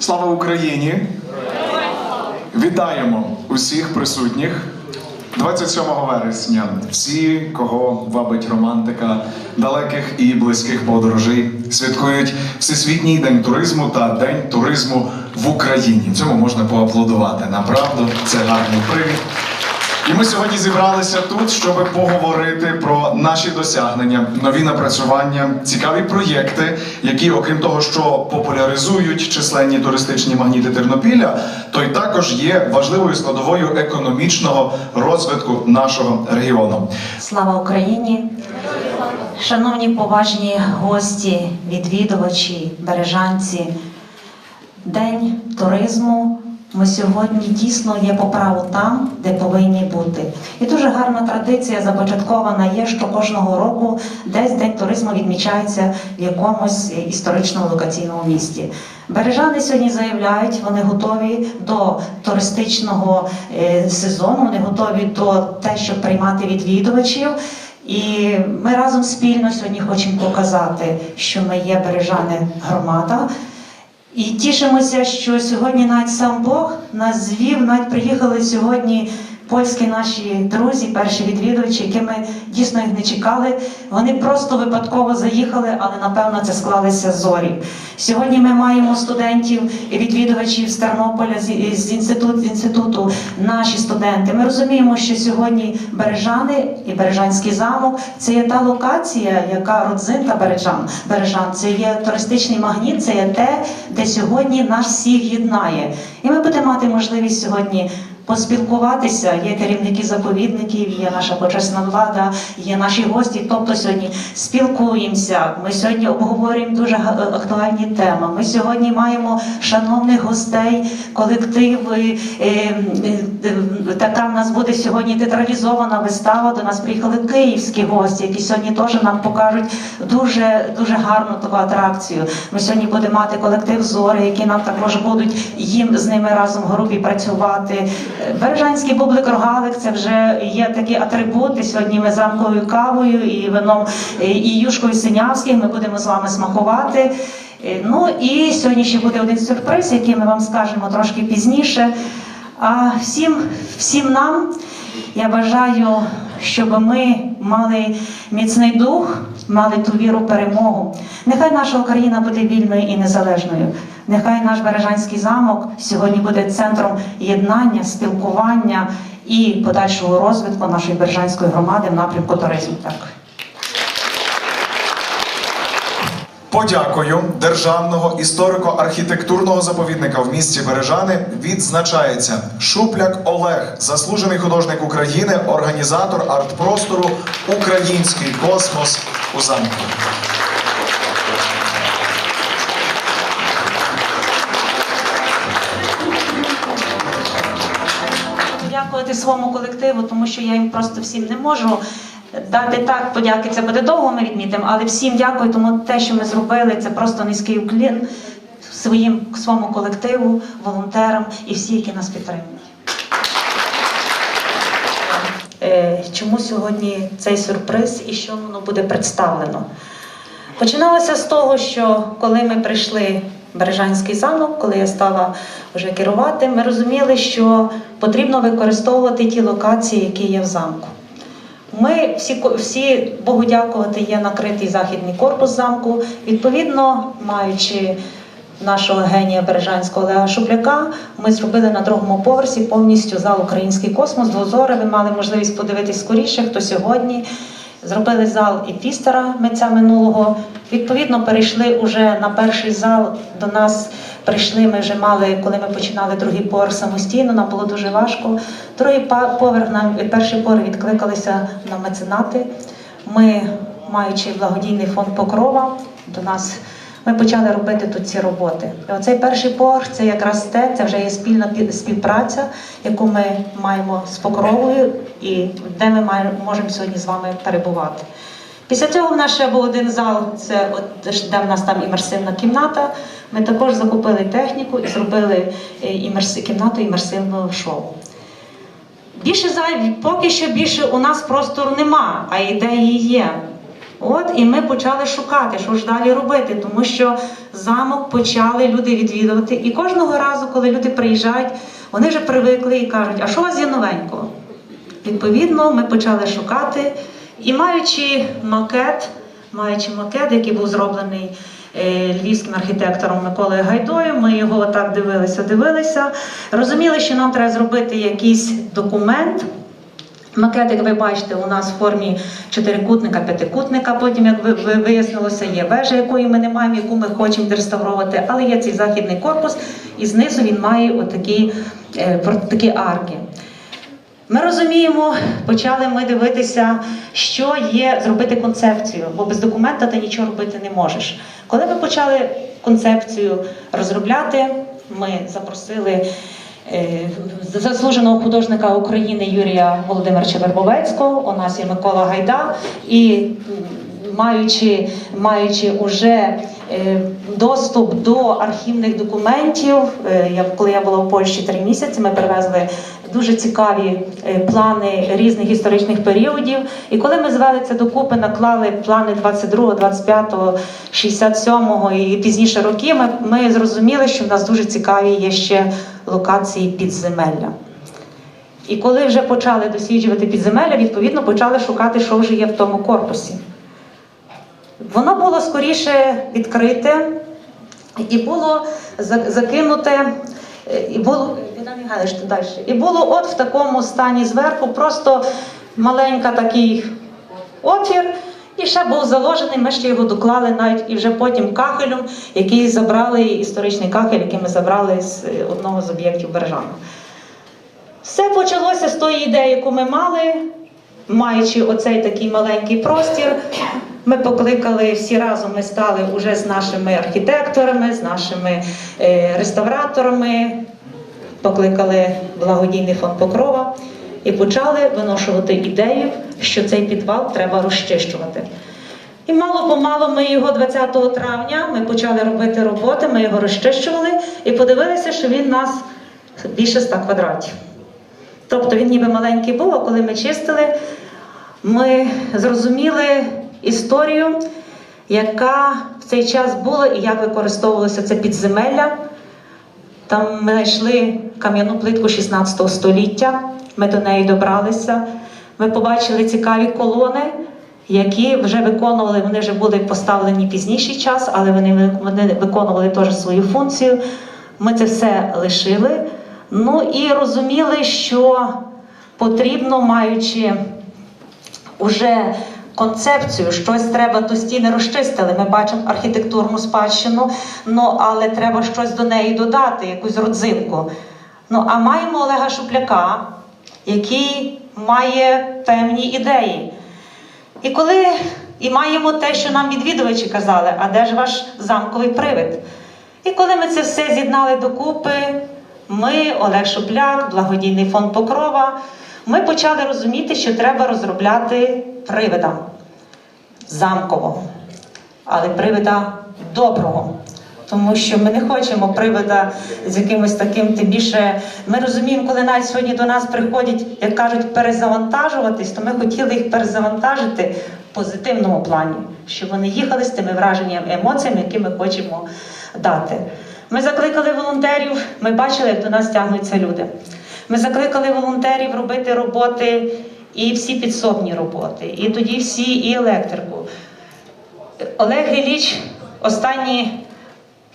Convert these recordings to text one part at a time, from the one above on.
Слава Україні! Вітаємо усіх присутніх. 27 вересня всі, кого вабить романтика далеких і близьких подорожей, святкують Всесвітній день туризму та День туризму в Україні. Цьому можна поаплодувати. Направду, це гарний привід. І ми сьогодні зібралися тут, щоб поговорити про наші досягнення, нові напрацювання, цікаві проєкти, які, окрім того, що популяризують численні туристичні магніти Тернопіля, то й також є важливою складовою економічного розвитку нашого регіону. Слава Україні! Шановні поважні гості, відвідувачі, бережанці, День туризму. Ми сьогодні дійсно є по праву там, де повинні бути. І дуже гарна традиція започаткована є, що кожного року десь день туризму відмічається в якомусь історичному локаційному місті. Бережани сьогодні заявляють, вони готові до туристичного е, сезону, вони готові до те, щоб приймати відвідувачів. І ми разом спільно сьогодні хочемо показати, що ми є бережани громада. І тішимося, що сьогодні навіть сам Бог нас звів, навіть приїхали сьогодні польські наші друзі, перші відвідувачі, які ми дійсно їх не чекали. Вони просто випадково заїхали, але напевно це склалися зорі. Сьогодні ми маємо студентів і відвідувачів з Тернополя, з, інститут, інституту, наші студенти. Ми розуміємо, що сьогодні Бережани і Бережанський замок це є та локація, яка родзинка Бережан. Бережан це є туристичний магніт, це є те, де сьогодні нас всіх єднає. І ми будемо мати можливість сьогодні. Поспілкуватися, є керівники заповідників, є наша почесна влада, є наші гості. Тобто сьогодні спілкуємося. Ми сьогодні обговорюємо дуже актуальні теми. Ми сьогодні маємо шановних гостей, колективи. е, е, е, Така в нас буде сьогодні театралізована вистава. До нас приїхали київські гості, які сьогодні теж нам покажуть дуже дуже гарну таку атракцію. Ми сьогодні будемо мати колектив Зори, які нам також будуть їм з ними разом в групі працювати. Бережанський бублик рогалик це вже є такі атрибути. Сьогодні ми замковою кавою і вином і юшкою синявських. Ми будемо з вами смакувати. Е, Ну і сьогодні ще буде один сюрприз, який ми вам скажемо трошки пізніше. А всім, всім нам я бажаю, щоб ми мали міцний дух, мали ту віру перемогу. Нехай наша Україна буде вільною і незалежною. Нехай наш Бережанський замок сьогодні буде центром єднання, спілкування і подальшого розвитку нашої Бережанської громади в напрямку туризму. Дякую. Подякою Державного історико-архітектурного заповідника в місті Бережани відзначається Шупляк Олег, заслужений художник України, організатор арт-простору Український космос у замку. Дякувати своєму колективу, тому що я їм просто всім не можу дати так подяки. Це буде довго ми відмітимо, але всім дякую, тому те, що ми зробили, це просто низький уклін своїм своєму колективу, волонтерам і всі, які нас підтримують. Е, Чому сьогодні цей сюрприз і що воно буде представлено? Починалося з того, що коли ми прийшли в Бережанський замок, коли я стала вже керувати, ми розуміли, що потрібно використовувати ті локації, які є в замку. Ми всі, всі Богу дякувати, є накритий західний корпус замку. Відповідно, маючи нашого генія Бережанського Олега Шупляка, ми зробили на другому поверсі повністю зал Український космос. Двозори. Ви мали можливість подивитись скоріше, хто сьогодні. Зробили зал і фістера митця минулого. Відповідно, перейшли уже на перший зал. До нас прийшли. Ми вже мали, коли ми починали другий поверх самостійно. Нам було дуже важко. Другий поверх нам перший поверх відкликалися на меценати. Ми, маючи благодійний фонд Покрова, до нас ми почали робити тут ці роботи. І оцей перший поверх це якраз те, це вже є спільна співпраця, яку ми маємо з Покровою і де ми можемо сьогодні з вами перебувати. Після цього в нас ще був один зал, це от де в нас там імерсивна кімната. Ми також закупили техніку і зробили е, кімнату імерсивного шоу. Більше зай, поки що більше у нас простору нема, а ідеї є. От і ми почали шукати, що ж далі робити, тому що замок почали люди відвідувати. І кожного разу, коли люди приїжджають, вони вже привикли і кажуть, а що у вас є новенького? Відповідно, ми почали шукати, і маючи макет, маючи макет, який був зроблений львівським архітектором Миколою Гайдою, ми його так дивилися, дивилися, розуміли, що нам треба зробити якийсь документ. Макет, як ви бачите, у нас в формі чотирикутника, п'ятикутника. Потім, як ви- ви- вияснилося, є вежа, якої ми не маємо, яку ми хочемо відреставрувати, але є цей західний корпус, і знизу він має отакі, е, такі арки. Ми розуміємо, почали ми дивитися, що є зробити концепцію, бо без документа ти нічого робити не можеш. Коли ми почали концепцію розробляти, ми запросили е, заслуженого художника України Юрія Володимировича Вербовецького. У нас є Микола Гайда, і маючи, маючи уже е, доступ до архівних документів, е, коли я була в Польщі три місяці, ми привезли дуже цікаві е, плани різних історичних періодів. І коли ми звели це докупи, наклали плани 22, 25, 67 і пізніше роки, ми, ми зрозуміли, що в нас дуже цікаві є ще локації підземелля. І коли вже почали досліджувати підземелля, відповідно почали шукати, що вже є в тому корпусі. Воно було скоріше відкрите і було закинуте, е, і було Богдан далі. І було от в такому стані зверху, просто маленька такий отвір. І ще був заложений, ми ще його доклали навіть і вже потім кахелем, який забрали, історичний кахель, який ми забрали з е, одного з об'єктів Бережану. Все почалося з тої ідеї, яку ми мали, маючи оцей такий маленький простір. Ми покликали всі разом, ми стали вже з нашими архітекторами, з нашими е, реставраторами, покликали благодійний фонд Покрова і почали виношувати ідею, що цей підвал треба розчищувати. І мало-помалу ми його 20 травня ми почали робити роботи, ми його розчищували і подивилися, що він у нас більше 100 квадратів. Тобто він ніби маленький був, а коли ми чистили, ми зрозуміли історію, яка в цей час була і як використовувалося це підземелля. Там ми знайшли кам'яну плитку 16 століття, ми до неї добралися. Ми побачили цікаві колони, які вже виконували, вони вже були поставлені пізніший час, але вони, вони виконували теж свою функцію. Ми це все лишили. Ну і розуміли, що потрібно, маючи уже концепцію, щось треба то стіни розчистили. Ми бачимо архітектурну спадщину, ну але треба щось до неї додати, якусь родзинку. Ну а маємо Олега Шупляка, який має певні ідеї. І коли і маємо те, що нам відвідувачі казали, а де ж ваш замковий привид? І коли ми це все з'єднали докупи, ми, Олег Шупляк, благодійний фонд Покрова, ми почали розуміти, що треба розробляти привида замкового, але привида доброго. Тому що ми не хочемо привида з якимось таким, тим більше ми розуміємо, коли навіть сьогодні до нас приходять, як кажуть, перезавантажуватись, то ми хотіли їх перезавантажити в позитивному плані, щоб вони їхали з тими враженнями, емоціями, які ми хочемо дати. Ми закликали волонтерів, ми бачили, як до нас тягнуться люди. Ми закликали волонтерів робити роботи і всі підсобні роботи, і тоді всі, і електрику. Олег Ілліч останні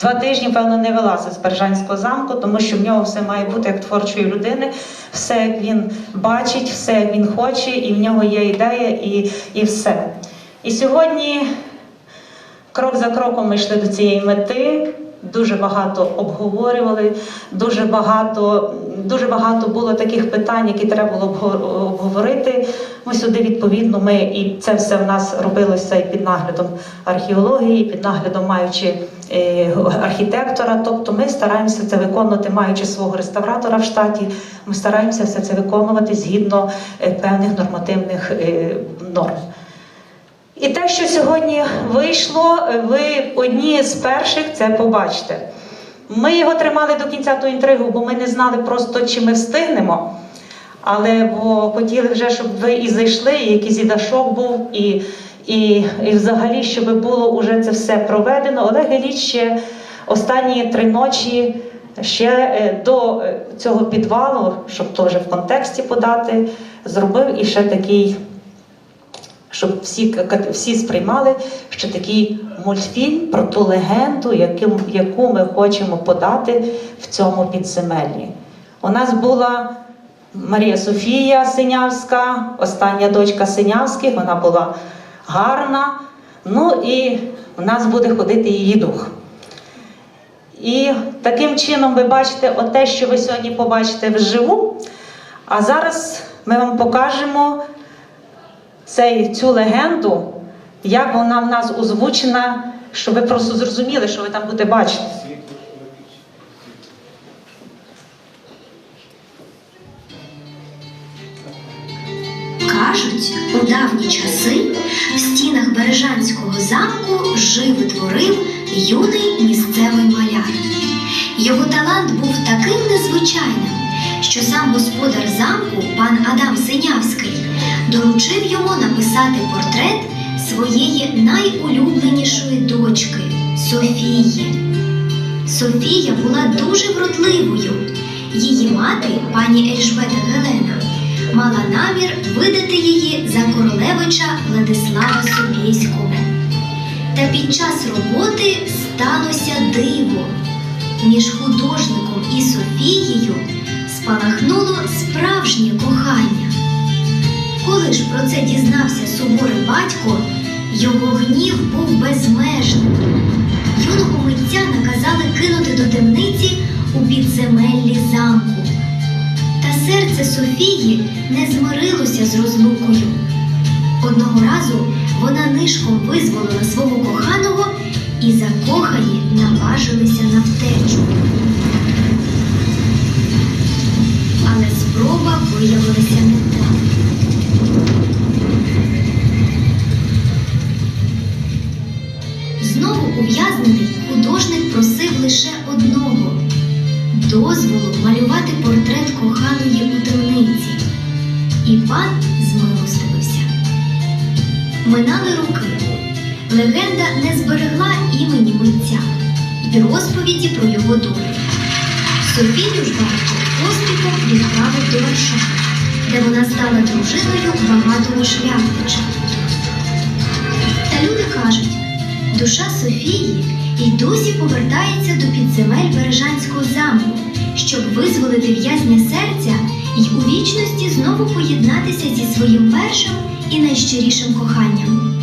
два тижні, певно, не вилазить з Бережанського замку, тому що в нього все має бути як творчої людини, все як він бачить, все як він хоче, і в нього є ідея, і, і все. І сьогодні крок за кроком ми йшли до цієї мети. Дуже багато обговорювали, дуже багато, дуже багато було таких питань, які треба було обго- обговорити. Ми сюди відповідно. Ми і це все в нас робилося і під наглядом археології, під наглядом маючи е, архітектора. Тобто ми стараємося це виконувати, маючи свого реставратора в штаті. Ми стараємося все це виконувати згідно е, певних нормативних е, норм. І те, що сьогодні вийшло, ви одні з перших це побачите. Ми його тримали до кінця ту інтригу, бо ми не знали просто, чи ми встигнемо. Але бо хотіли вже, щоб ви і зайшли, і якийсь і був, і, І, і взагалі, щоб було уже це все проведено, Олег Ілліч ще останні три ночі ще е, до е, цього підвалу, щоб теж в контексті подати, зробив і ще такий щоб всі, всі сприймали, що такий мультфільм про ту легенду, яким, яку ми хочемо подати в цьому підземеллі. У нас була Марія Софія Синявська, остання дочка Синявських, вона була гарна. Ну і в нас буде ходити її дух. І таким чином ви бачите те, що ви сьогодні побачите вживу. А зараз ми вам покажемо цей, цю легенду, як вона в нас озвучена, щоб ви просто зрозуміли, що ви там будете бачити. Кажуть, у давні часи в стінах Бережанського замку жив і творив юний місцевий маляр. Його талант був таким незвичайним, що сам господар замку, пан Адам Синявський, доручив йому написати портрет своєї найулюбленішої дочки Софії. Софія була дуже вродливою. Її мати, пані Ельжбета Гелена, мала намір видати її за королевича Владислава Собєського. Та під час роботи сталося диво. Між художником і Софією спалахнуло справжнє кохання. Коли ж про це дізнався суворий батько, його гнів був безмежним. Юного митця наказали кинути до темниці у підземеллі замку. Та серце Софії не змирилося з розлукою. Одного разу вона нишком визволила свого коханого і закохані наважилися на втечу. Але спроба виявилася невдалою. Знову ув'язнений художник просив лише одного дозволу малювати портрет коханої у темниці. І пан змилостивився. Минали роки. Легенда не зберегла імені митця і розповіді про його долю. Софію ж батько поспіхом відправив до Варшави, де вона стала дружиною багатого шляхтича. Та люди кажуть, душа Софії і досі повертається до підземель Бережанського замку, щоб визволити в'язня серця і у вічності знову поєднатися зі своїм першим і найщирішим коханням.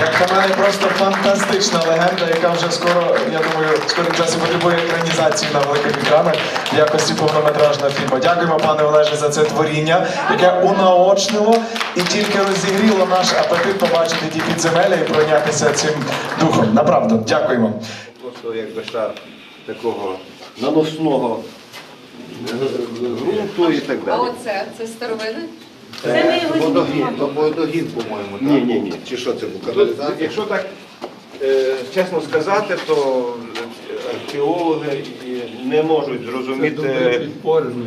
Як на мене, просто фантастична легенда, яка вже скоро, я думаю, скоро часі потребує екранізації на великих екранах в якості повнометражного фільму. Дякуємо, пане Олеже, за це творіння, яке унаочнило і тільки розігріло наш апетит побачити ті підземелля і пройнятися цим духом. Направду, дякуємо. Просто якби шар такого наносного ґрунту і так А далі. оце це старовини? Це ми його Водогін, то водогін, по-моєму, Ні, так? ні, ні. Чи що це був Тут, каналізація? якщо так е, чесно сказати, то археологи не можуть зрозуміти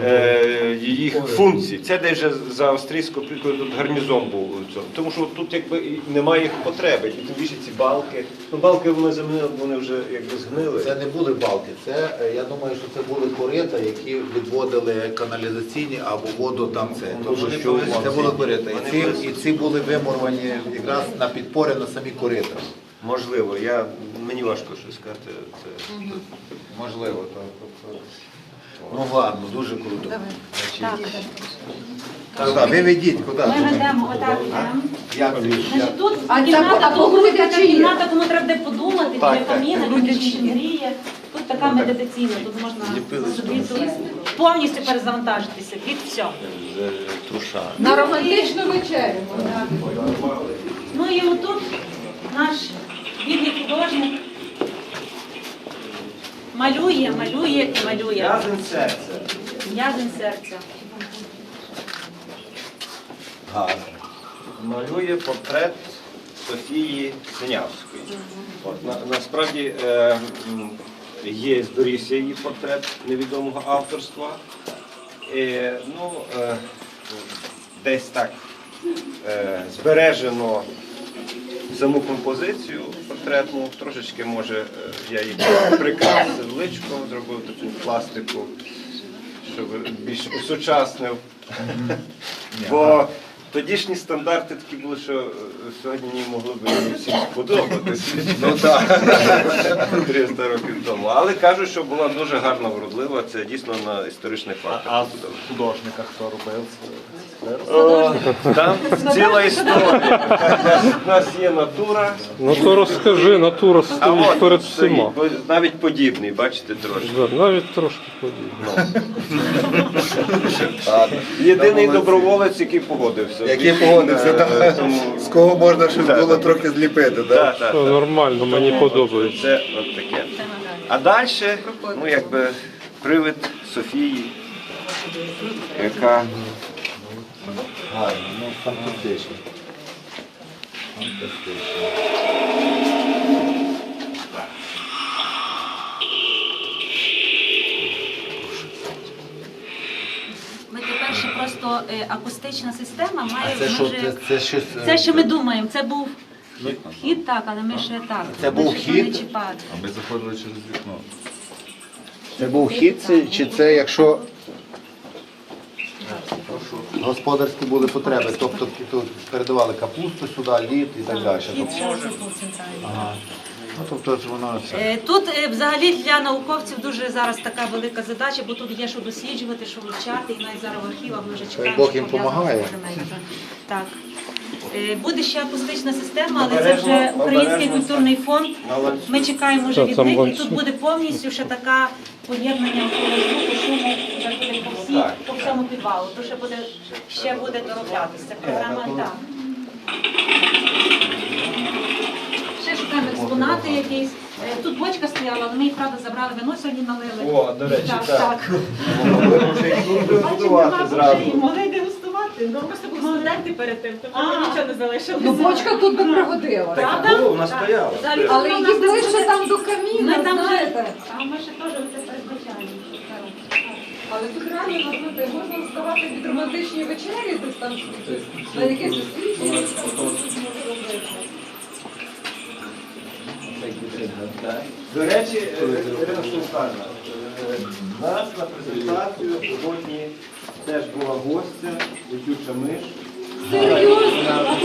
е, їх функцій. Це десь вже за австрійською пліткою тут гарнізон був. Тому що тут якби немає їх потреби. І тим більше ці балки. Ну, балки вони замінили, вони вже якби згнили. Це не були балки, це, е, я думаю, що це були корита, які відводили каналізаційні або воду там це. Тому що це були корита. І ці, були- і ці були вимурвані якраз на підпори на самі корита. Можливо, я, мені важко щось сказати. Це, Можливо, то, то, то. Ну ладно, дуже круто. Так. Куди? Ви ведіть, куди? Ми ведемо отак. йдемо. Як ви? Значить, тут А кімната, так, а кому погодите така чи є? кімната, кому треба буде подумати, так, каміна, Люди біля чи гріє. Тут така медитаційна, тут можна собі тут повністю перезавантажитися від всього. з труша. На романтичну вечерю. Ну і отут наш бідний художник малює, малює і малює. Язин серця. Язень серця. Гарно. Малює портрет Софії Синявської. От, на, насправді е, м, є зберігся її портрет невідомого авторства. І, ну, е, десь так е, збережено саму композицію портретну, трошечки може е, я її прикрасив личком, зробив таку пластику, щоб більш усучаснив. Бо тодішні стандарти такі були, що е, сьогодні не могли б всім сподобатися. Ну так. 300 років тому. Але кажуть, що була дуже гарна вродлива, це дійсно на історичних фактах. А художника хто робив? О, Там ціла історія. У нас є натура. Ну то розкажи, натура стоїть перед всіма. навіть подібний, бачите, трошки. Навіть трошки подібно. Єдиний доброволець, який погодився. Який погодився, так. З кого можна щось було трохи зліпити, Да, так? так, нормально, мені подобається. Це от таке. А далі, ну якби привид Софії, яка Гарно, ну фантастично. Фантастично. Ми тепер ще просто е, акустична система має А це що, може- це, це щось... е, Це що ми думаємо, це був вхід, так, але ми ще так. Це ми був ще не вхід? чіпали. Ми заходили через вікно. Це був хід, це- чи це якщо господарські були потреби, тобто тут передавали капусту сюди, лід і так далі. Тобто, ще був центральний. Ну, тобто це все. Е, Тут е, взагалі для науковців дуже зараз така велика задача, бо тут є що досліджувати, що вивчати, і навіть зараз в архівах ми вже чекаємо. Бог що їм пов'язано з. Так. Е, Буде ще акустична система, але це Обережно, вже Український обережно. культурний фонд. Ми чекаємо вже від там них, і тут буде повністю ще така поєднання звуку, шуму, вже буде по, всій, по всьому підвалу. То ще буде, ще буде дороблятися. Це програма так. Ще шукаємо експонати якісь. Е, Тут бочка стояла, але ми її, правда, забрали, вино сьогодні налили. О, до речі, так. так. так. Бачимо, зразу. вже і могли дегустувати. Ну, просто були студенти перед тим, тому нічого не залишилося. Ну, бочка тут би пригодила. Правда? Було, вона стояла. Взагалі, Але її ближче там до каміна, Ми там вже, а ми ще теж це передбачаємо. Але тут реально наприклад, можна здавати під романтичні вечері, десь там на якесь зустрічення. До речі, е, Ірина Станіславівна, е, нас на презентацію сьогодні теж була гостя, летюча миш. Серйозно?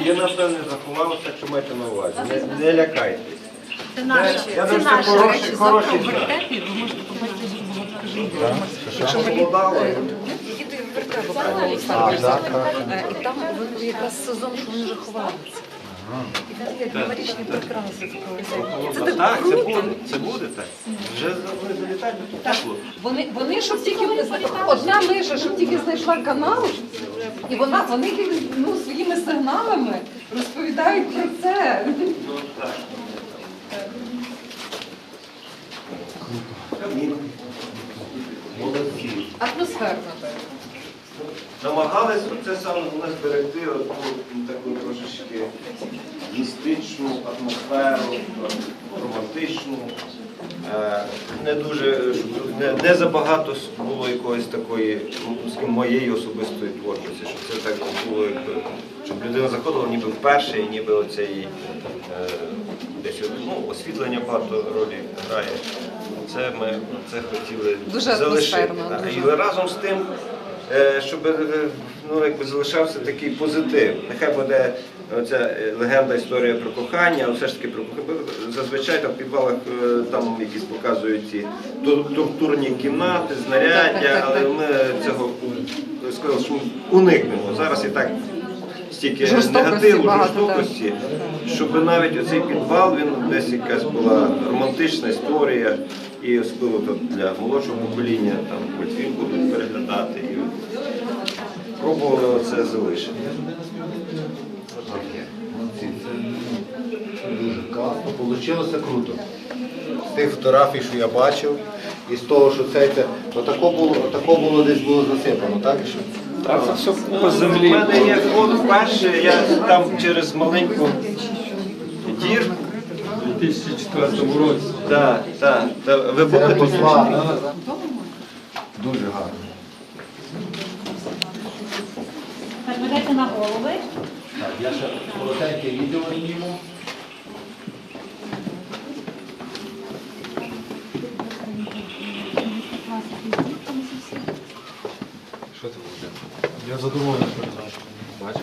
Її, напевне, заховалося, так що майте на увазі. Не, не лякайтесь. Це наша. Я думаю, що наша. хороший, хороший знак. Якщо А, так, так. Е, І там вони якраз сезон, що вони вже ховаються. І там є новорічні прикраси. Це так, це буде, це буде так. Вже вони залітають, тут тепло. Вони, вони щоб тільки одна миша, щоб тільки знайшла канал, і вона вони ну, своїми сигналами розповідають про це. Ну, так. Атмосферно. Намагались це саме зберегти от, ну, таку трошечки містичну атмосферу, романтичну. Е, Не дуже не, не забагато було якоїсь такої ну, моєї особистої творчості, щоб це так було, якби, щоб людина заходила ніби вперше, і ніби оцей е, десь ну, освітлення багато ролі грає. Це ми це хотіли Дуже залишити. дуже. І разом з тим, щоб е, ну, якби залишався такий позитив. Нехай буде ця е, легенда історія про кохання, але все ж таки про кохання. Зазвичай там в підвалах е, там якісь показують ці тор- тортурні кімнати, знаряддя, але ми цього е, сказали, що ми уникнемо. Зараз і так стільки негативу, жорстокості, щоб навіть оцей підвал він десь якась була романтична історія, і особливо для молодшого покоління там мультфільм будуть переглядати і пробували оце залишити. Це дуже класно. Получилося круто. З тих фотографій, що я бачив, і з того, що це, це отако було, отако було десь було засипано, так? Що? Так, це все по У мене є фото вперше, я там через маленьку дірку. У 2004 році. Так, так, так. Ви Це були тут? Дуже гарно. Відповідайте на голови. Так, я ще коротеньке відео зніму. Що це буде? Я задоволений передачу. Бачиш?